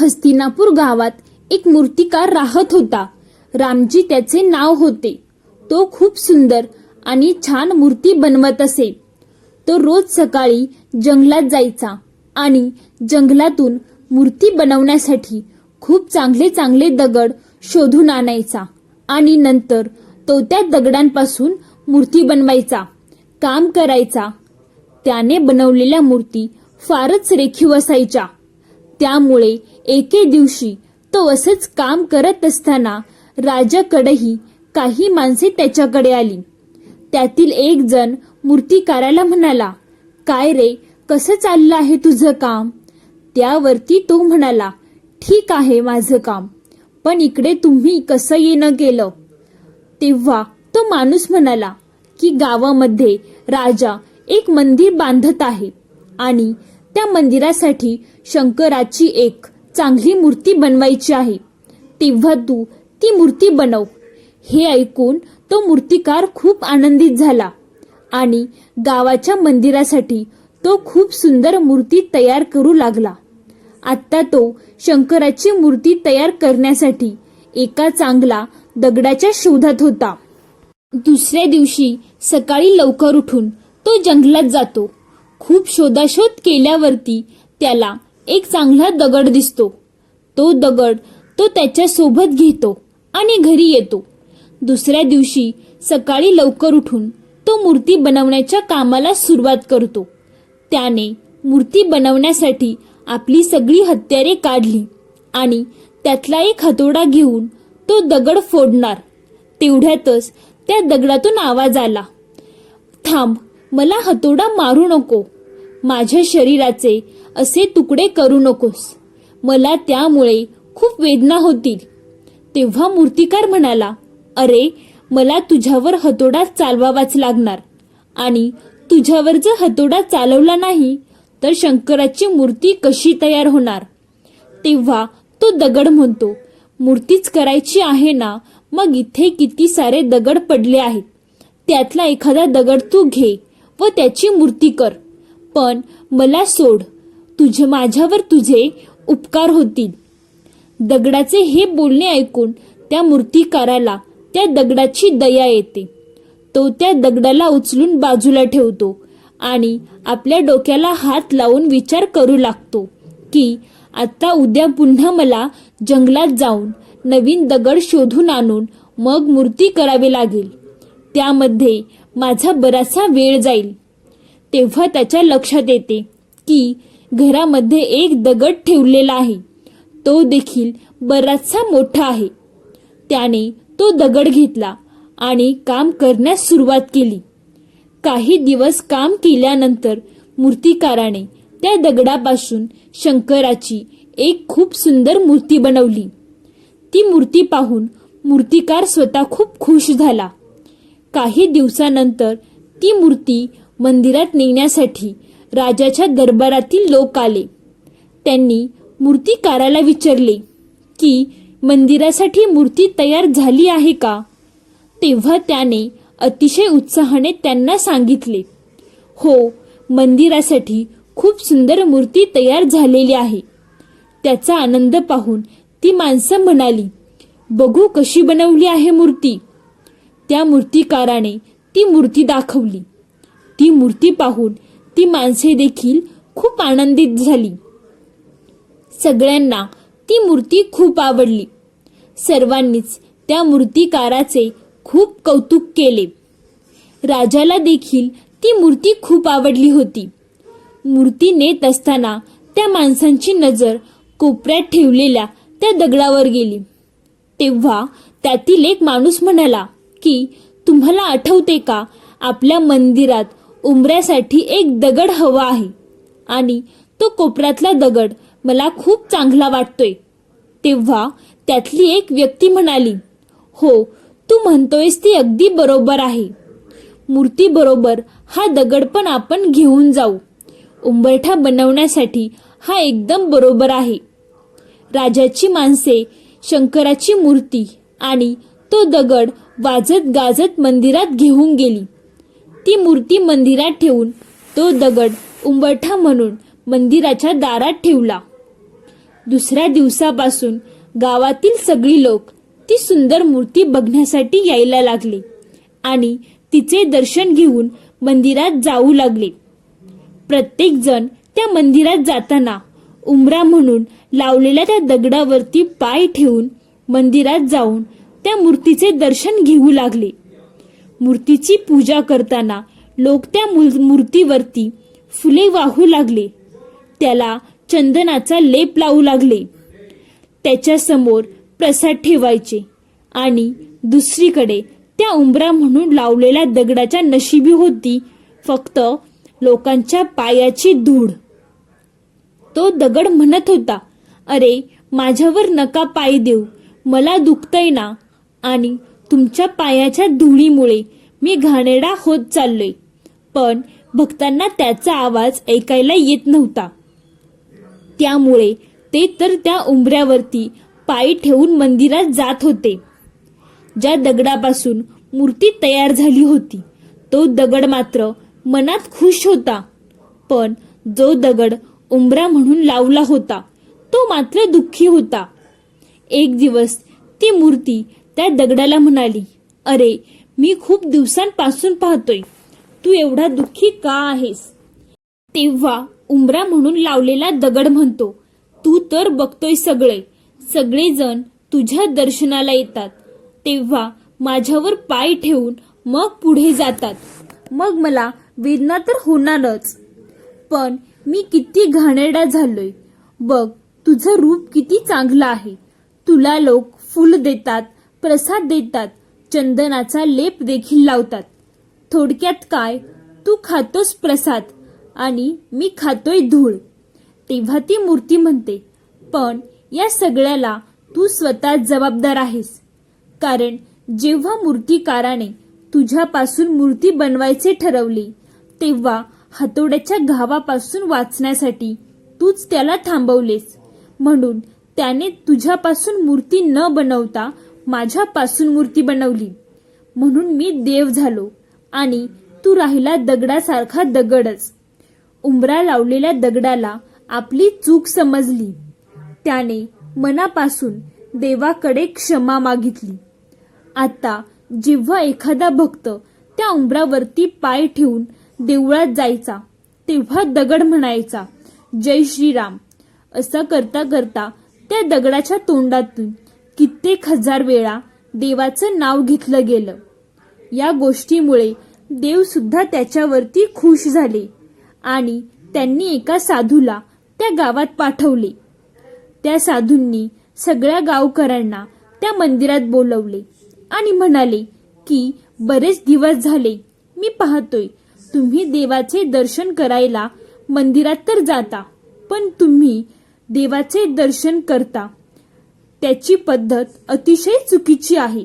हस्तिनापूर गावात एक मूर्तिकार राहत होता. रामजी त्याचे नाव होते. तो खूप सुंदर आणि छान मूर्ती बनवत असे. तो रोज सकाळी जंगलात जायचा आणि जंगलातून मूर्ती बनवण्यासाठी खूप चांगले चांगले दगड शोधून आणायचा आणि नंतर तो त्या दगडांपासून मूर्ती बनवायचा काम करायचा. त्याने बनवलेल्या मूर्ती फारच रेखीव असायच्या. त्यामुळे एके दिवशी तो असंच काम करत असताना राजाकडेही काही माणसे त्याच्याकडे आली. त्यातील एक जण मूर्तिकाराला म्हणाला काय रे कसं चाललं आहे तुझं काम? त्यावरती तो म्हणाला ठीक आहे माझं काम पण इकडे तुम्ही कसं येणं केलं तेव्हा तो माणूस म्हणाला की गावामध्ये राजा एक मंदिर बांधत आहे आणि त्या मंदिरासाठी शंकराची एक चांगली मूर्ती बनवायची आहे. तेव्हा तू ती मूर्ती बनव. हे ऐकून तो मूर्तिकार खूप आनंदित झाला आणि गावाच्या मंदिरासाठी तो खूप सुंदर मूर्ती तयार करू लागला. आता तो शंकराची मूर्ती तयार करण्यासाठी एका चांगला दगडाच्या शोधात होता. दुसऱ्या दिवशी सकाळी लवकर उठून तो जंगलात जातो. खूप शोधाशोध केल्यावरती त्याला एक चांगला दगड दिसतो. तो दगड तो त्याच्या सोबत घेतो आणि घरी येतो. दुसऱ्या दिवशी सकाळी लवकर उठून तो मूर्ती बनवण्याच्या कामाला सुरुवात करतो. त्याने मूर्ती बनवण्यासाठी आपली सगळी हत्यारे काढली आणि त्यातला एक हतोडा घेऊन तो दगड फोडणार. तेवढ्यातच त्या दगडातून आवाज आला. थांब मला हतोडा मारू नको. माझ्या शरीराचे असे तुकडे करू नकोस. मला त्यामुळे खूप वेदना होतील. तेव्हा मूर्तिकार म्हणाला अरे मला तुझ्यावर हतोडा चालवावाच लागणार. आणि तुझ्यावर जर हतोडा चालवला नाही तर शंकराची मूर्ती कशी तयार होणार? तेव्हा तो दगड म्हणतो मूर्तीच करायची आहे ना मग इथे किती सारे दगड पडले आहेत. त्यातला एखादा दगड तू घे व त्याची मूर्ती कर. पण मला सोड तुझे माझ्यावर तुझे उपकार होतील. दगडाचे हे बोलणे ऐकून त्या मूर्तिकाराला त्या दगडाची दया येते. तो त्या दगडाला उचलून बाजूला ठेवतो आणि आपल्या डोक्याला हात लावून विचार करू लागतो की आता उद्या पुन्हा मला जंगलात जाऊन नवीन दगड शोधून आणून मग मूर्ती करावी लागेल. त्यामध्ये माझा बराचसा वेळ जाईल. तेव्हा त्याच्या लक्षात येते की घरामध्ये एक दगड ठेवलेला आहे. तो देखील बराचसा मोठा आहे. त्याने तो दगड घेतला आणि काम करण्यास सुरुवात केली. काही दिवस काम केल्यानंतर मूर्तिकाराने त्या दगडापासून शंकराची एक खूप सुंदर मूर्ती बनवली. ती मूर्ती पाहून मूर्तिकार स्वतः खूप खुश झाला. काही दिवसानंतर ती मूर्ती मंदिरात नेण्यासाठी राजाच्या दरबारातील लोक आले. त्यांनी मूर्तिकाराला विचारले की मंदिरासाठी मूर्ती तयार झाली आहे का? तेव्हा त्याने अतिशय उत्साहाने त्यांना सांगितले हो मंदिरासाठी खूप सुंदर मूर्ती तयार झालेली आहे. त्याचा आनंद पाहून ती माणसं म्हणाली बघू कशी बनवली आहे मूर्ती. त्या मूर्तिकाराने ती मूर्ती दाखवली. ती मूर्ती पाहून ती माणसे देखील खूप आनंदित झाली. सगळ्यांना ती मूर्ती खूप आवडली. सर्वांनीच त्या मूर्तिकाराचे खूप कौतुक केले. राजाला देखील ती मूर्ती खूप आवडली होती. मूर्ती नेत असताना त्या माणसांची नजर कोपऱ्यात ठेवलेल्या त्या दगडावर गेली. तेव्हा त्यातील एक माणूस म्हणाला की तुम्हाला आठवते का आपल्या मंदिरात उंबऱ्यासाठी एक दगड हवा आहे. आणि तो कोपऱ्यातला दगड मला खूप चांगला वाटतोय. तेव्हा त्यातली एक व्यक्ती म्हणाली हो तू म्हणतोयस ती अगदी बरोबर आहे. मूर्ती बरोबर हा दगड पण आपण घेऊन जाऊ. उंबरठा बनवण्यासाठी हा एकदम बरोबर आहे. राजाची माणसे शंकराची मूर्ती आणि तो दगड वाजत गाजत मंदिरात घेऊन गेली. ती मूर्ती मंदिरात ठेवून तो दगड उंबरठा म्हणून मंदिराच्या दारात ठेवला. दुसऱ्या दिवसापासून गावातील सगळी लोक ती सुंदर मूर्ती बघण्यासाठी यायला लागले आणि तिचे दर्शन घेऊन मंदिरात जाऊ लागले. प्रत्येक जण त्या मंदिरात जाताना उमरा म्हणून लावलेल्या त्या दगडावरती पाय ठेवून मंदिरात जाऊन त्या मूर्तीचे दर्शन घेऊ लागले. मूर्तीची पूजा करताना लोक त्या मूर्तीवरती फुले वाहू लागले. त्याला चंदनाचा लेप लावू लागले. त्याच्यासमोर प्रसाद ठेवायचे आणि दुसरीकडे त्या उंबरा म्हणून लावलेल्या दगडाच्या नशिबी होती फक्त लोकांच्या पायाची धूळ. तो दगड म्हणत होता अरे माझ्यावर नका पाय देऊ मला दुखतय ना. आणि तुमच्या पायाच्या धुळीमुळे मी घाणेरडा होत चाललोय. पण भक्तांना त्याचा आवाज ऐकायला येत नव्हता. त्यामुळे ते तर त्या उंबऱ्यावरती पाय ठेवून मंदिरात जात होते. ज्या दगडापासून मूर्ती तयार झाली होती तो दगड मात्र मनात खुश होता. पण जो दगड उंबरा म्हणून लावला होता तो मात्र दुःखी होता. एक दिवस ती मूर्ती त्या दगडाला म्हणाली अरे मी खूप दिवसांपासून पाहतोय. तू एवढा दुःखी का आहेस? तेव्हा उंबरा म्हणून लावलेला दगड म्हणतो तू तर बघतोय सगळे. सगळेजण तुझ्या दर्शनाला येतात. तेव्हा माझ्यावर पाय ठेवून मग पुढे जातात. मग मला वेदना तर होणारच. पण मी किती घाणेरडा झालोय. बघ तुझं रूप किती चांगलं आहे. तुला लोक फुल देतात. प्रसाद देतात. चंदनाचा लेप देखील लावतात. थोडक्यात काय? तू खातोस प्रसाद. आणि मी खातोय धूळ. तेव्हा ती मूर्ती म्हणते पण या सगळ्याला तू स्वतः जबाबदार आहेस. कारण जेव्हा मूर्तिकाराने तुझ्यापासून मूर्ती बनवायचे ठरवली तेव्हा हातोड्याच्या घावापासून वाचण्यासाठी तूच त्याला थांबवलेस. म्हणून त्याने तुझ्यापासून मूर्ती न बनवता माझ्यापासून मूर्ती बनवली. म्हणून मी देव झालो आणि तू राहिला दगडासारखा दगडच. उंबरा लावलेल्या दगडाला आपली चूक समजली. त्याने मनापासून देवाकडे क्षमा मागितली. आता जेव्हा एखादा भक्त त्या उंबरावरती पाय ठेवून देवळात जायचा तेव्हा दगड म्हणायचा जय श्रीराम. असं करता करता त्या दगडाच्या तोंडातून कित्येक हजार वेळा देवाचं नाव घेतलं गेलं. या गोष्टीमुळे देव सुद्धा त्याच्यावरती खुश झाले आणि त्यांनी एका साधूला त्या गावात पाठवले. त्या साधूंनी सगळ्या गावकऱ्यांना त्या मंदिरात बोलवले आणि म्हणाले की बरेच दिवस झाले मी पाहतोय तुम्ही देवाचे दर्शन करायला मंदिरात तर जाता पण तुम्ही देवाचे दर्शन करता त्याची पद्धत अतिशय चुकीची आहे.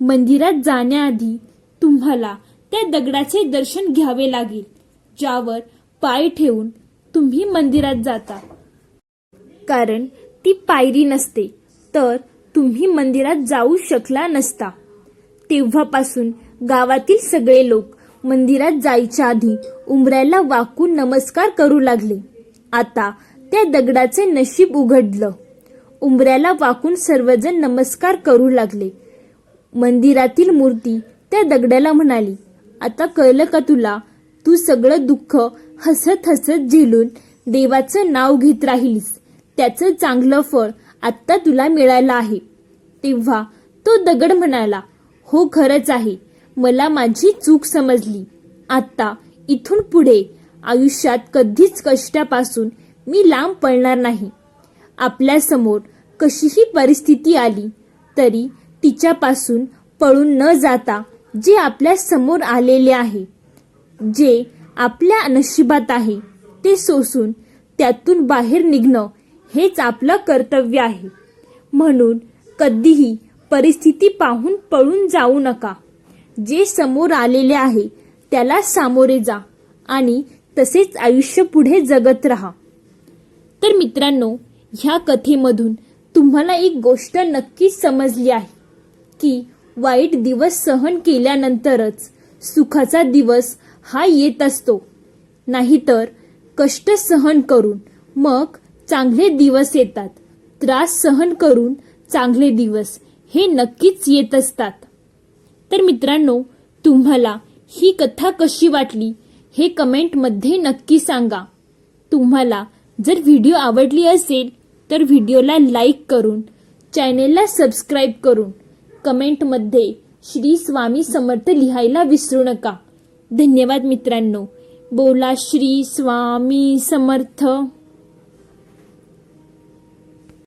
मंदिरात जाण्याआधी तुम्हाला त्या दगडाचे दर्शन घ्यावे लागेल ज्यावर पाय ठेवून तुम्ही मंदिरात जाता. कारण ती पायरी नसते तर तुम्ही मंदिरात जाऊ शकला नसता. तेव्हापासून गावातील सगळे लोक मंदिरात जायच्या आधी उंबऱ्याला वाकून नमस्कार करू लागले. आता त्या दगडाचे नशीब उघडलं. उंबऱ्याला वाकून सर्वजण नमस्कार करू लागले. मंदिरातील मूर्ती त्या दगडाला म्हणाली आता कळलं का तुला? तू सगळं दुःख हसत हसत झेलून देवाचं नाव घेत राहिलीस. त्याचं चांगलं फळ आत्ता तुला मिळालं आहे. तेव्हा तो दगड म्हणाला हो खरंच आहे. मला माझी चूक समजली. आता इथून पुढे आयुष्यात कधीच कष्टापासून मी लांब पडणार नाही. आपल्यासमोर कशीही परिस्थिती आली तरी तिच्यापासून पळून न जाता जे आपल्यासमोर आलेले आहे जे आपल्या नशिबात आहे ते सोसून त्यातून बाहेर निघणं हेच आपलं कर्तव्य आहे. म्हणून कधीही परिस्थिती पाहून पळून जाऊ नका. जे समोर आलेले आहे त्याला सामोरे जा आणि तसेच आयुष्य पुढे जगत राहा. तर मित्रांनो ह्या कथेमधून तुम्हाला एक गोष्ट नक्कीच समजली आहे की वाईट दिवस सहन केल्यानंतरच सुखाचा दिवस हा येत असतो. नाहीतर कष्ट सहन करून मग चांगले दिवस येतात. त्रास सहन करून चांगले दिवस हे नक्कीच येत असतात. तर मित्रांनो तुम्हाला ही कथा कशी वाटली हे कमेंटमध्ये नक्की सांगा. तुम्हाला जर व्हिडिओ आवडली असेल तर व्हिडिओला लाईक करून चॅनेलला सबस्क्राईब करून कमेंटमध्ये श्री स्वामी समर्थ लिहायला विसरू नका. धन्यवाद मित्रांनो. बोला श्री स्वामी समर्थ.